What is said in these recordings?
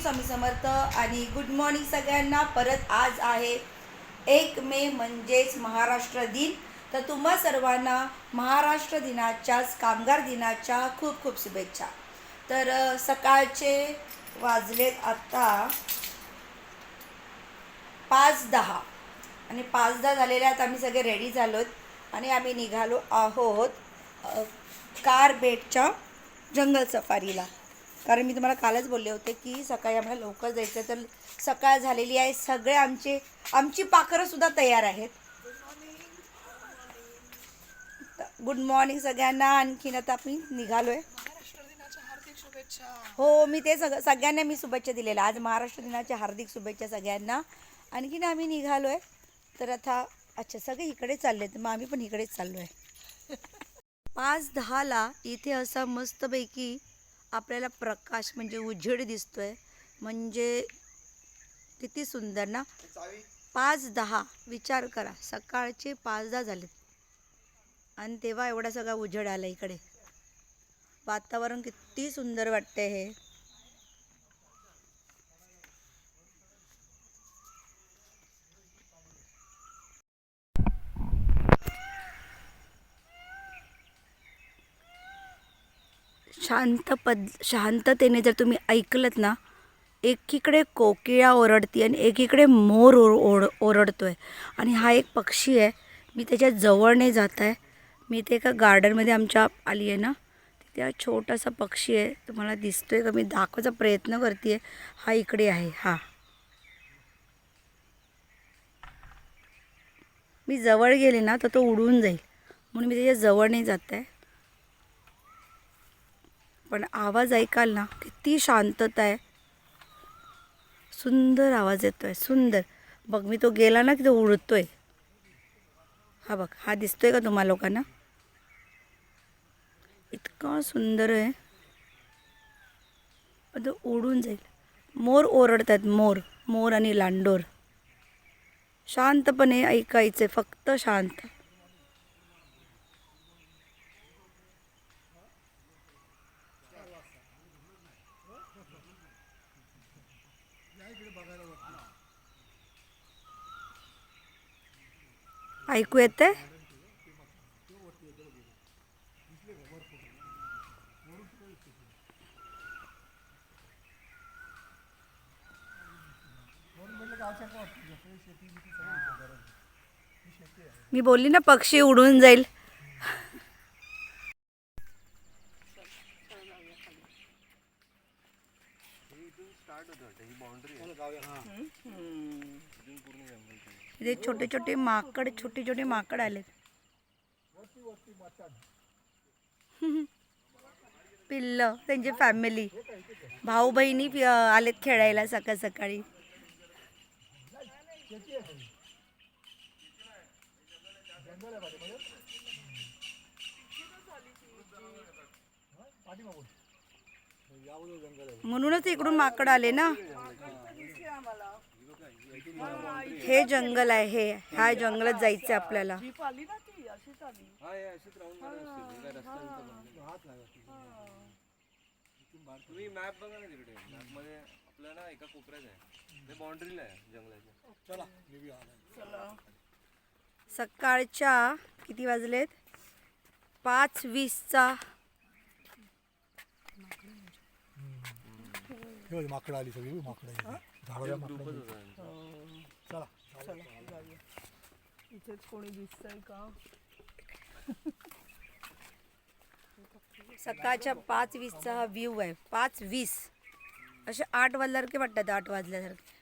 स्वामी समर्थ आणि good morning सगळ्यांना. परत आज आहे एक मे म्हणजेच महाराष्ट्र दिन. तर तुम्हा सर्वांना महाराष्ट्र दिनाच्याच कामगार दिनाच्या खूप खूप शुभेच्छा. तर सकाळचे वाजलेत आत्ता पाच दहा. आणि पाच दहा झालेले आहेत आम्ही सगळे रेडी झालो आणि आम्ही निघालो आहोत कार बेटच्या जंगल सफारीला. कारण मी तुम्हाला कालच बोलले होते की सकाळी आम्हाला लवकर जायचं तर सकाळ झालेली आहे. सगळे आमचे आमची पाखरंसुद्धा तयार आहेत. गुड मॉर्निंग सगळ्यांना. आणखीन आता आम्ही निघालो आहे शुभेच्छा हो मी ते सग सगळ्यांना मी शुभेच्छा दिलेल्या. आज महाराष्ट्र दिनाच्या हार्दिक शुभेच्छा सगळ्यांना. आणखीन आम्ही निघालो आहे तर आता अच्छा सगळे इकडे चालले आहेत मग आम्ही पण इकडेच चाललो आहे पाच दहाला इथे असा मस्तपैकी आपल्याला प्रकाश म्हणजे उजेड दिसतोय. म्हणजे किती सुंदर ना? पाच दहा विचार करा. सकाळचे पाच दहा झालेत. आणि तेव्हा एवढा सगळा उजेड आला इकडे. वातावरण किती सुंदर वाटते हे. शांत पद शांततेने जर तुम्ही ऐकलत ना एकीकडे कोकिळा ओरडती आणि एकीकडे मोर ओर ओर ओरडतो आहे आणि हा एक पक्षी आहे मी त्याच्या जवळने जात आहे मी ते एका गार्डनमध्ये आमच्या आली आहे ना तिथे हा छोटासा पक्षी आहे. तुम्हाला दिसतो आहे का? मी दाखवायचा प्रयत्न करते आहे हा इकडे आहे हा. मी जवळ गेले ना तर तो उडून जाईल. म्हणून मी त्याच्या जवळने जात आहे पण आवाज ऐकाल ना किती शांतता आहे. सुंदर आवाज येतोय सुंदर. बघ मी तो गेला ना की तो उडतो आहे हा बघ हा दिसतो आहे का तुम्हा लोकांना? इतका सुंदर आहे. तो उडून जाईल. मोर ओरडतात मोर. मोर आणि लांडोर. शांतपणे ऐकायचे फक्त शांत. ऐकू येते? मी बोलली ना पक्षी उडून जाईल. इथे छोटे छोटे माकड छोटे छोटे माकड आलेत. पिल्ल त्यांची फॅमिली भाऊ बहिणी आलेत खेळायला सकाळ सकाळी. म्हणूनच इकडून माकड आले ना? हे जंगल आहे हे ह्या जंगलात जायचं आपल्याला. जीप आली ना ती अशीच आली. तुम्ही मॅप बघा ना तिकडे. मॅपमध्ये आपल्या ना एका कोपऱ्यात आहे. ते बाउंड्रीला आहे जंगलाच्या. चला सकाळच्या किती वाजलेत? पाच वीसचा. हे माकडं आली सगळी माकडं झाडाला माकडं चला चला जाऊया. इथेच कोणी दिसतंय का? सकाळच्या पाच वीसचा हा व्ह्यू आहे. पाच वीस. असे आठ वाजल्यासारखे वाटतात आठ वाजल्यासारखे.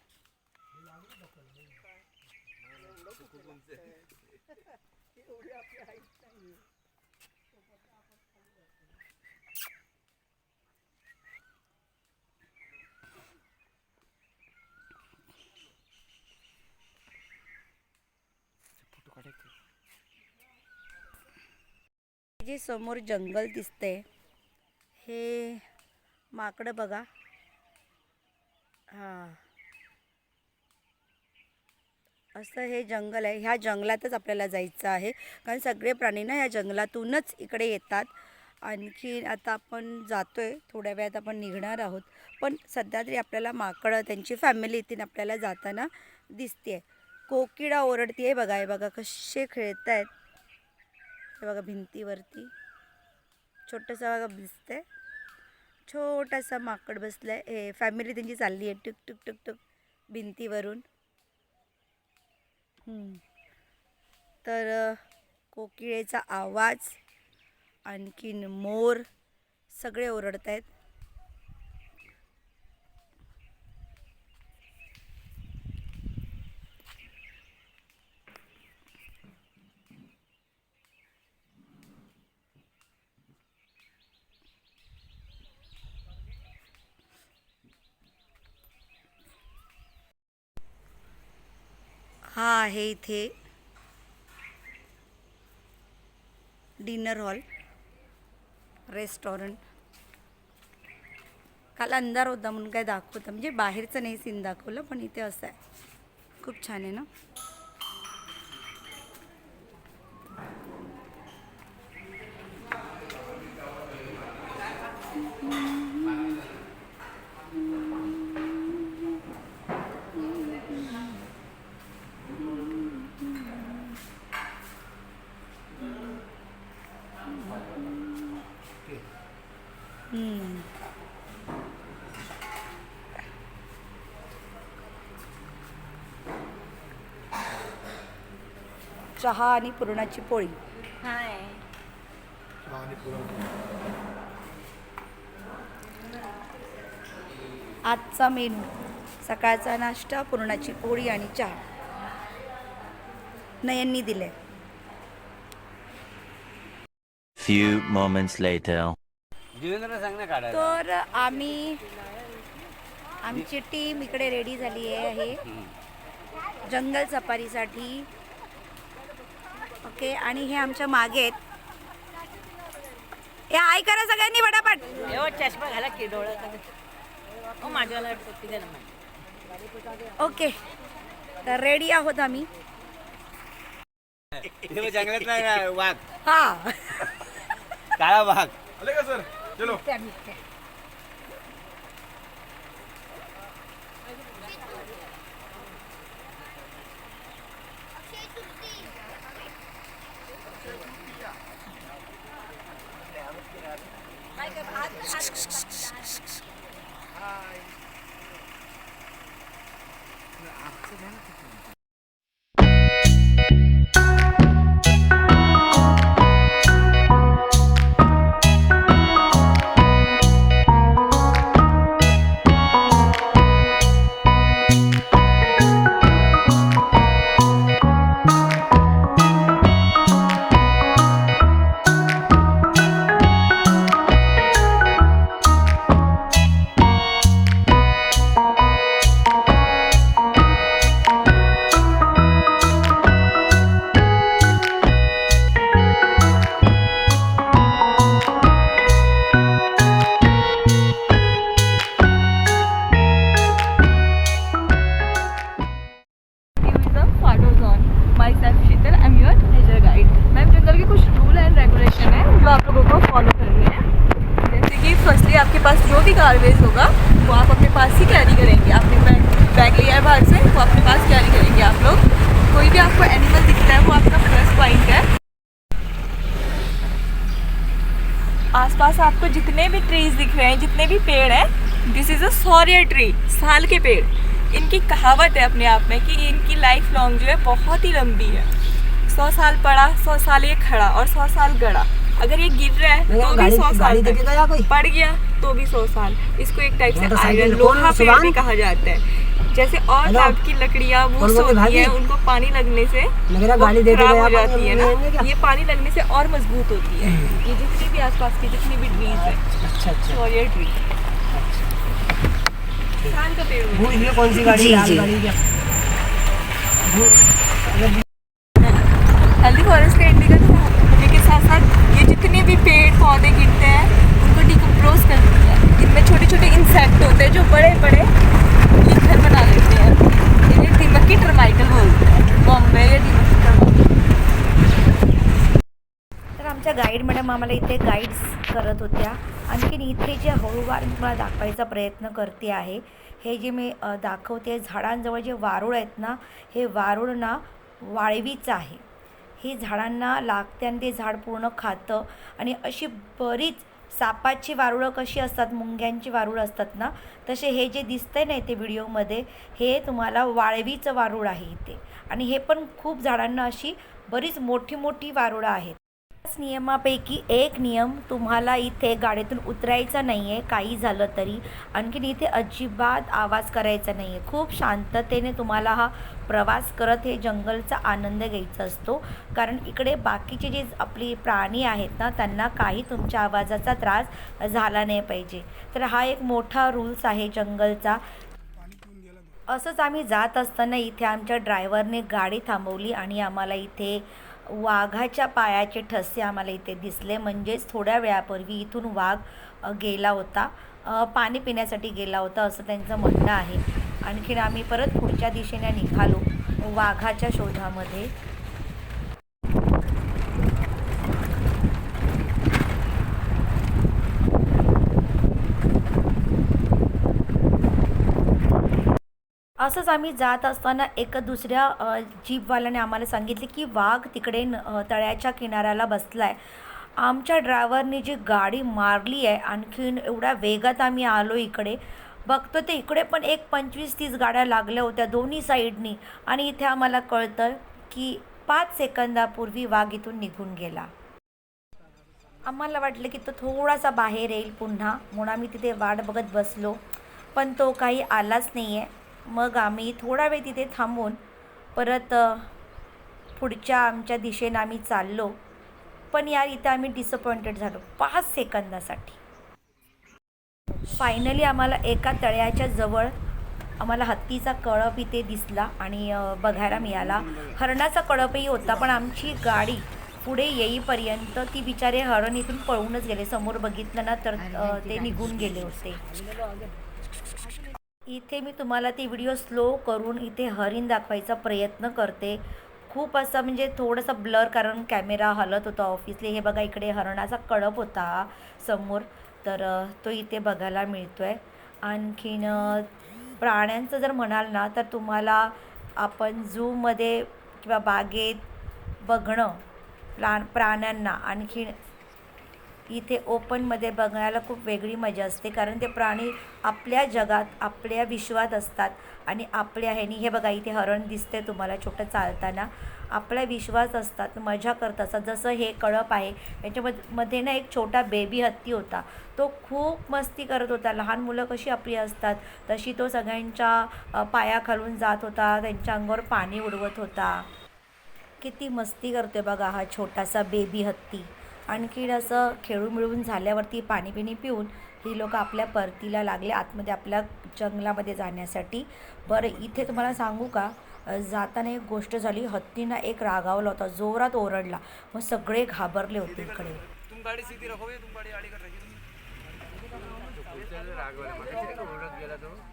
समोर जंगल दिसतंय. हे माकडं बघा. हां. असं हे जंगल आहे. ह्या जंगलातच आपल्याला जायचं आहे. कारण सगळे प्राणी ना ह्या जंगलातूनच इकडे येतात. आणखी आता आपण जातोय. थोड्या वेळात आपण निघणार आहोत. पण सध्या तरी आपल्याला माकडं त्यांची फॅमिली इथे आपल्याला जाताना दिसते आहे कोकिडा ओरडते आहे बघा. हे बघा कसे खेळत आहेत हे बघा भिंतीवरती. छोटंसं बघा दिसतंय. छोटासा माकड बसलाय. हे फॅमिली त्यांची चालली आहे. टुक टुक टुक टुक. भिंतीवरून. तर कोकिळेचा आवाज आणखीन मोर सगळे ओरडत आहेत हा आहे इथे. डिनर हॉल रेस्टॉरंट काल अंधार होता म्हणून काय दाखवतं. म्हणजे बाहेरचं नाही सीन दाखवलं पण इथे असं आहे. खूप छान आहे ना? चहा आणि पुरणाची पोळी. आजचा मेनू सकाळचा नाश्ता पुरणाची पोळी आणि चहा. नयननी दिले Few moments later. जिवेंद्र सांग ना काढायला. तर आम्ही आमची टीम इकडे रेडी झाली आहे. जंगल सफारीसाठी ओके आणि हे आमच्या मागे आहेत. हे आय करा सगळ्यांनी पटापट चष्मा घाला की माझ्याला ना माझी ओके तर रेडी आहोत आम्ही. जंगलात नाही वाघ. हा. काळा वाघ. tourism कोई भी आपको एनिमल दिखता है वो आपका प्लस पॉइंट है। आसपास आपको जितने भी ट्रीज दिख रहे हैं जितने भी पेड़ हैं दिस इज़ अ सौर्य ट्री साल के पेड़। इनकी कहावत है अपने आप में कि इनकी लाइफ लॉन्ग जो है बहुत ही लंबी है। सौ साल पड़ा सौ साल ये खड़ा और सौ साल गड़ा। अगर ये गिर रहा है तो भी सौ साल पड़ गया तो भी सौ साल। इसको एक टाइप से आयरन लोहा पेड़ भी कहा जाता है। जैसे और टाइप की लकड़ियाँ वो होती है उनको पानी लगने से गाली खराब हो जाती है ना। ये पानी लगने से और मज़बूत होती है। ये जितनी भी आसपास की जितनी भी ट्रीज है अच्छा अच्छा। और ये ट्री साल का पेड़ है। कौन सी गाड़ी जी, जी। आम्हाला इथे गाईड्स करत होत्या. आणखीन इथे जे हळूवार मी तुम्हाला दाखवायचा प्रयत्न करते आहे हे जे मी दाखवते झाडांजवळ जे वारूळ आहेत ना हे वारूळ ना वाळवीचं आहे. ही झाडांना लागते आणि ते झाड पूर्ण खातं आणि अशी बरीच सापाची वारुळं कशी असतात मुंग्यांची वारुळ असतात ना तसे हे जे दिसतंय ना इथे व्हिडिओमध्ये हे तुम्हाला वाळवीचं वारुळ आहे इथे. आणि हे पण खूप झाडांना अशी बरीच मोठी मोठी वारुळं आहेत. नियमापैकी एक नियम तुम्हाला इथे गाडीतून उतरायचा नाही आहे काही झालं तरी. आणखीन इथे अजिबात आवाज करायचा नाही आहे खूप शांततेने तुम्हाला हा प्रवास करत हे जंगलचा आनंद घ्यायचा असतो. कारण इकडे बाकीचे जे आपली प्राणी आहेत ना त्यांना काही तुमच्या आवाजाचा त्रास झाला नाही पाहिजे. तर हा एक मोठा रूल्स आहे जंगलचा. असंच आम्ही जात असताना इथे आमच्या ड्रायव्हरने गाडी थांबवली आणि आम्हाला इथे वाघाच्या पायाचे ठसे आम्हाला इथे दिसले. म्हणजेच थोड्या वेळापूर्वी इथून वाघ गेला होता. पाणी पिण्यासाठी गेला होता असं त्यांचं म्हणणं आहे. आणखीन आम्ही परत पुढच्या दिशेने निघालो. वाघाच्या शोधामध्ये असंच आम्ही जात असताना एका दुसऱ्या जीपवाल्याने आम्हाला सांगितले की वाघ तिकडे न- तळ्याच्या किनाऱ्याला बसला आहे आमच्या ड्रायव्हरने जी गाडी मारली आहे आणखीन एवढ्या वेगात आम्ही आलो इकडे. बघतो ते इकडे पण एक पंचवीस तीस गाड्या लागल्या होत्या दोन्ही साईडनी. आणि इथे आम्हाला कळतं की पाच सेकंदापूर्वी वाघ इथून निघून गेला. आम्हाला वाटलं की तो थोडासा बाहेर येईल पुन्हा. म्हणून आम्ही तिथे वाट बघत बसलो. पण तो काही आलाच नाही आहे मग आम्ही थोडा वेळ तिथे थांबून परत पुढच्या आमच्या दिशेनं आम्ही चाललो. पण यार इथं आम्ही डिसअपॉइंटेड झालो. पाच सेकंदासाठी. फायनली आम्हाला एका तळ्याच्या जवळ आम्हाला हत्तीचा कळप इथे दिसला आणि बघायला मिळाला. हरणाचा कळपही होता पण आमची गाडी पुढे येईपर्यंत ती बिचारे हरण इथून पळूनच गेले. समोर बघितलं ना तर ते निघून गेले होते. इथे मी तुम्हाला ती व्हिडिओ स्लो करून इथे हरिण दाखवायचा प्रयत्न करते. खूप असं म्हणजे थोडंसं ब्लर कारण कॅमेरा हलत होता ऑफिसले हे बघा इकडे हरणाचा कळप होता समोर. तर तो इथे बघायला मिळतो आहे आणखीन प्राण्यांचं जर म्हणाल ना तर तुम्हाला आपण झूमध्ये किंवा बागेत बघणं प्रा प्राण्यांना आणखीन इथे ओपनमध्ये बघायला खूप वेगळी मजा असते. कारण ते प्राणी आपल्या जगात आपल्या विश्वात असतात आणि आपल्या ह्यानी हे बघा इथे हरण दिसते तुम्हाला छोटं चालताना. आपला विश्वास असतात मजा करत असतात. जसं हे कळप आहे याच्यामध्ये मध्ये ना एक छोटा बेबी हत्ती होता. तो खूप मस्ती करत होता. लहान मुलं कशी आपली असतात? तशी तो सगळ्यांच्या पायाखालून जात होता. त्यांच्या अंगावर पाणी उडवत होता. किती मस्ती करते बघा हा छोटासा बेबी हत्ती. आणखीन असं खेळून मिळून झाल्यावरती पाणी पिणी पिऊन ही लोक आपल्या परतीला लागले आतमध्ये आपल्या जंगलामध्ये जाण्यासाठी. बरं इथे तुम्हाला सांगू का? जाताना एक गोष्ट झाली हत्तीनं एक रागावला होता जोरात ओरडला. मग सगळे घाबरले होते इकडे. तुम गाड़ी सीधी रखोगे तुम गाड़ी आड़ी कर रखी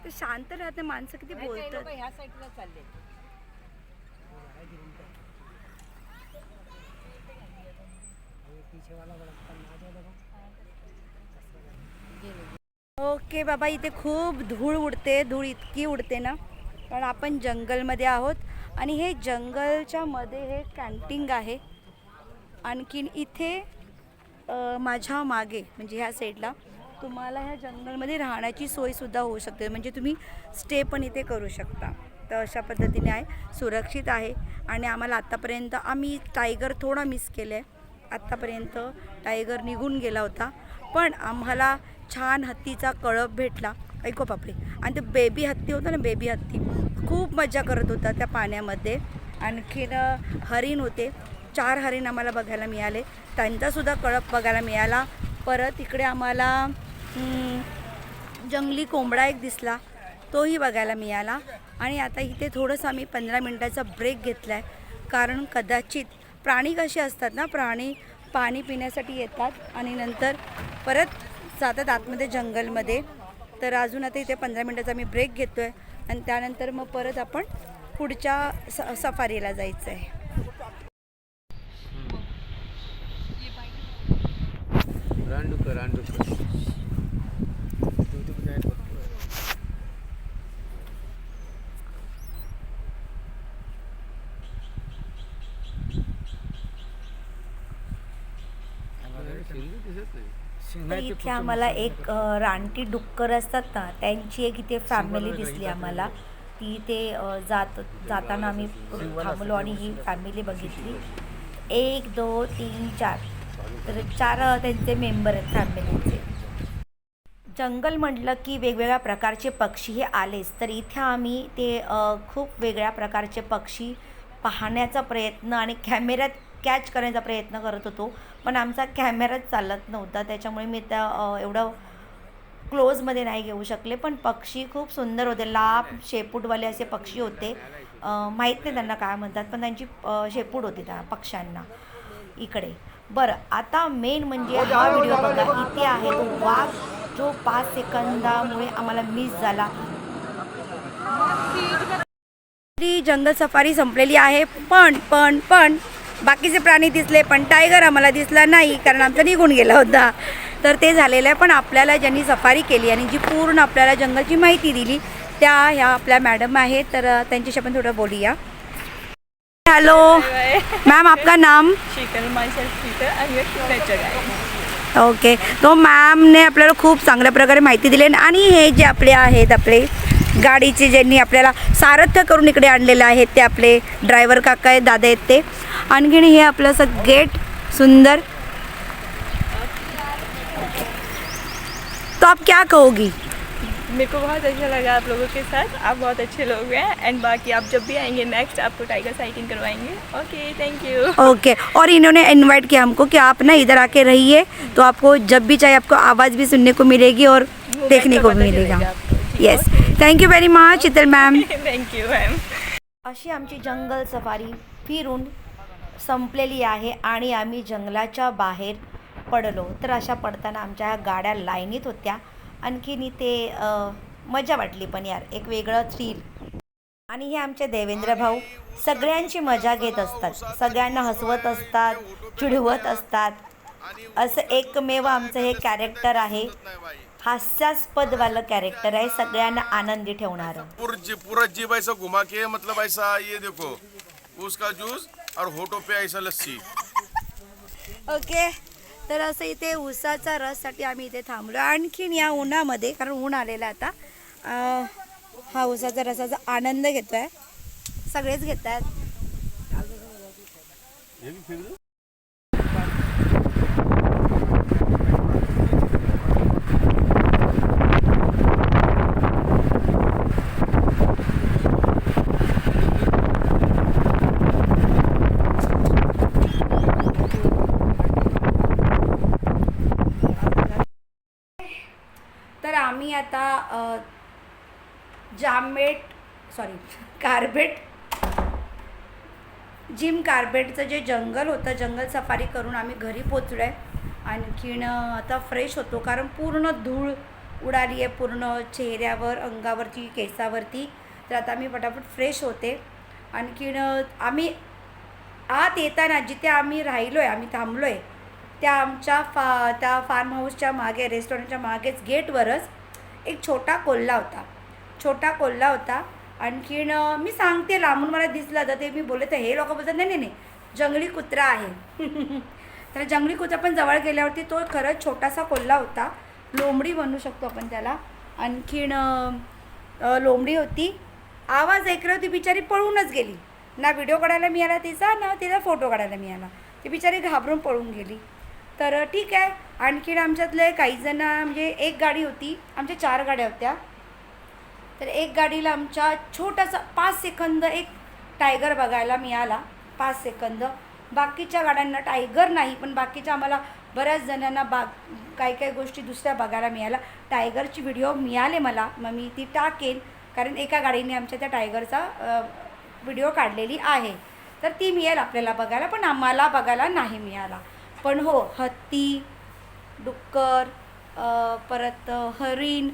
ते शांत राहते माणसं किती बोलतात ह्या साईडला चालले ओके बाबा इथे खूप धूळ उडते धूळ इतकी उडते ना. कारण आपण जंगलमध्ये आहोत आणि हे जंगलच्या मध्ये हे कॅन्टीन आहे. आणखीन इथे माझ्या मागे म्हणजे ह्या साईडला तुम्हाला ह्या जंगलमध्ये राहण्याची सोयसुद्धा होऊ शकते. म्हणजे तुम्ही स्टे पण इथे करू शकता. तर अशा पद्धतीने आहे. सुरक्षित आहे. आणि आम्हाला आत्तापर्यंत आम्ही टायगर थोडा मिस केलं आहे आत्तापर्यंत टायगर निघून गेला होता. पण आम्हाला छान हत्तीचा कळप भेटला. ऐको बापरे. आणि ते बेबी हत्ती होतं ना बेबी हत्ती. खूप मजा करत होता त्या पाण्यामध्ये. आणखीन हरिण होते. चार हरिण आम्हाला बघायला मिळाले. त्यांचासुद्धा कळप बघायला मिळाला. परत इकडे आम्हाला जंगली कोंबडा एक दिसला. तोही बघायला मिळाला. आणि आता इथे थोडंसं आम्ही पंधरा मिनटाचा ब्रेक घेतला आहे कारण कदाचित प्राणी कसे असतात ना प्राणी पाणी पिण्यासाठी येतात आणि नंतर परत जातात आतमध्ये जंगलमध्ये. तर अजून आता इथे पंधरा मिनटाचा आम्ही ब्रेक घेतो आहे आणि त्यानंतर मग परत आपण पुढच्या स सफारीला जायचं आहे तर इथे आम्हाला एक रानटी डुक्कर असतात ना त्यांची एक इथे फॅमिली दिसली आम्हाला. ती इथे अ, जात जाताना आम्ही थांबलो आणि ही फॅमिली बघितली. एक दोन तीन चार. तर चार त्यांचे मेंबर आहेत फॅमिलीचे जंगल म्हटलं की वेगवेगळ्या प्रकारचे पक्षी हे आलेच. तर इथे आम्ही ते खूप वेगळ्या प्रकारचे पक्षी पाहण्याचा प्रयत्न आणि कॅमेऱ्यात कॅच करण्याचा प्रयत्न करत होतो. पण आमचा कॅमेराच चालत नव्हता. त्याच्यामुळे मी त्या एवढं क्लोजमध्ये नाही घेऊ शकले. पण पक्षी खूप सुंदर होते. लांब शेपूटवाले असे पक्षी होते. माहीत नाही त्यांना काय म्हणतात पण त्यांची शेपूट होती त्या पक्ष्यांना इकडे. बरं आता मेन म्हणजे हा व्हिडिओ बघा. इथे आहे तो वाघ जो पाच सेकंदामुळे आम्हाला मिस झाला. जंगल सफारी संपलेली आहे. पण पण पण बाकीचे प्राणी दिसले पण टायगर आम्हाला दिसला नाही कारण आमचा निघून गेला होता. तर ते झालेलं आहे पण आपल्याला ज्यांनी सफारी केली आणि जी पूर्ण आपल्याला जंगलची माहिती दिली त्या ह्या आपल्या मॅडम आहेत. तर त्यांच्याशी आपण थोडं बोलूया. हॅलो. मॅम आपका नाम? ओके तो मॅमने आपल्याला खूप चांगल्या प्रकारे माहिती दिली आणि हे जे आपले आहेत आपले गाडीचे ज्यांनी आपल्याला सारथ्य करून इकडे आणलेलं आहे ते आपले ड्रायव्हर काका आहेत दादा आहेत ते. आणखीन हे आपलं असं गेट सुंदर. तो आप क्या कहोगी? मेरे को बहुत अच्छा लगा आप लोगों के साथ। आप बहुत अच्छे लोग हैं। एंड बाकी आप जब भी आएँगे नेक्स्ट आपको टाइगर साइटिंग करवाएँगे। ओके थैंक यू ओके और इन्होंने इनवाइट किया हमको कि आप ना इधर आके रहिए तो आपको जब भी चाहिए आपको आवाज़ भी सुनने को मिलेगी और देखने को भी मिलेगा। Yes thank you very much Sheetal ma'am thank you ma'am अशी आमची जंगल सफारी फिरून संपलेली आहे आणि आम्ही जंगलाच्या बाहेर पडलो. तर अशा पडताना आमच्या ह्या गाड्या लाईनीत होत्या. आणखीन इथे अ, मजा वाटली पण यार. एक वेगळं थ्रिल आणि हे आमचे देवेंद्र भाऊ सगळ्यांची मजा घेत असतात. सगळ्यांना हसवत असतात चिडवत असतात. असं एकमेव आमचं हे कॅरेक्टर आहे. हास्यास्पदवालं कॅरेक्टर आहे. सगळ्यांना आनंदी ठेवणारं. पूरा जी- पूरा ऐसा घुमा के मतलब ऐसा ये देखो उसका जूस और होठों पे ऐसा लस्सी. ओके तर असं इथे ऊसाचा रससाठी आम्ही इथे थांबलो आणखीन या उन्हामध्ये कारण ऊन आलेलं आहे आता अं, हा ऊसाचा रसाचा आनंद घेतोय. सगळेच घेत आहेत तर आम्ही आता जामेट जामबेट सॉरी कार्बेट जिम कार्बेटचं जे जंगल होतं जंगल सफारी करून आम्ही घरी पोचलो आहे आणखीन आता फ्रेश होतो कारण पूर्ण धूळ उडाली आहे पूर्ण चेहऱ्यावर अंगावरती केसावरती. तर आता मी पटापट फ्रेश होते. आणखीन आम्ही आत येताना जिथे आम्ही राहिलो आहे आम्ही थांबलो आहे त्या आमच्या फा त्या फार्म हाऊसच्या मागे रेस्टॉरंटच्या मागेच गेटवरच एक छोटा कोल्हा होता. छोटा कोल्हा होता. आणखीन मी सांगते लांबून मला दिसलं तर ते मी बोलले तर हे लोक बोलतात नाही नाही नाही जंगली कुत्रा आहे. तर जंगली कुत्रा पण जवळ गेल्यावरती तो खरंच छोटासा कोल्हा होता. लोंबडी म्हणू शकतो आपण त्याला. आणखीन लोंबडी होती. आवाज ऐकला होती बिचारी पळूनच गेली. ना व्हिडिओ काढायला मिळाला तिचा ना तिचा फोटो काढायला मिळाला. ती बिचारी घाबरून पळून गेली. तर ठीक आहे. आणखीन आमच्यातले काही जण म्हणजे एक गाडी होती. आमच्या चार गाड्या होत्या. तर एक गाडीला आमच्या छोटासा पाच सेकंद एक टायगर बघायला मिळाला. पाच सेकंद. बाकीच्या गाड्यांना टायगर नाही पण बाकीच्या आम्हाला बऱ्याच जणांना बाग काही काही गोष्टी दुसऱ्या बघायला मिळाल्या. टायगरची व्हिडिओ मिळाले मला. मग मी ती टाकेन. कारण एका गाडीने आमच्या त्या टायगरचा व्हिडिओ काढलेली आहे. तर ती मिळेल आपल्याला बघायला पण आम्हाला बघायला नाही मिळाला. पण हो हत्ती डुक्कर परत हरिण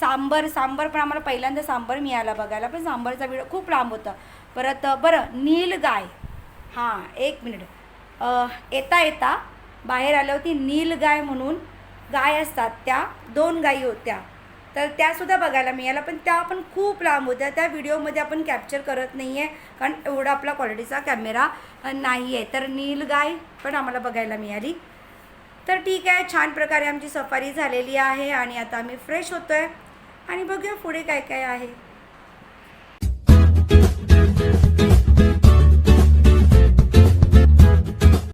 सांबर सांबर पण आम्हाला पहिल्यांदा सांबर मिळाला बघायला पण सांबरचा व्हिडिओ खूप लांब होता. परत बरं बरं नीलगाय हां एक मिनिट. येता येता बाहेर आल्या होती नीलगाय म्हणून गाय असतात त्या दोन गायी होत्या. तर त्यासुद्धा बघायला मिळाल्या पण त्या पण खूप लांब होत्या. त्या व्हिडिओमध्ये आपण कॅप्चर करत नाही आहे कारण एवढा आपला क्वालिटीचा कॅमेरा नाही आहे तर नील गाय पण आम्हाला बघायला मिळाली. तर ठीक आहे छान प्रकारे आमची सफारी झालेली आहे आणि आता आम्ही फ्रेश होतो आहे आणि बघूया पुढे काय काय आहे.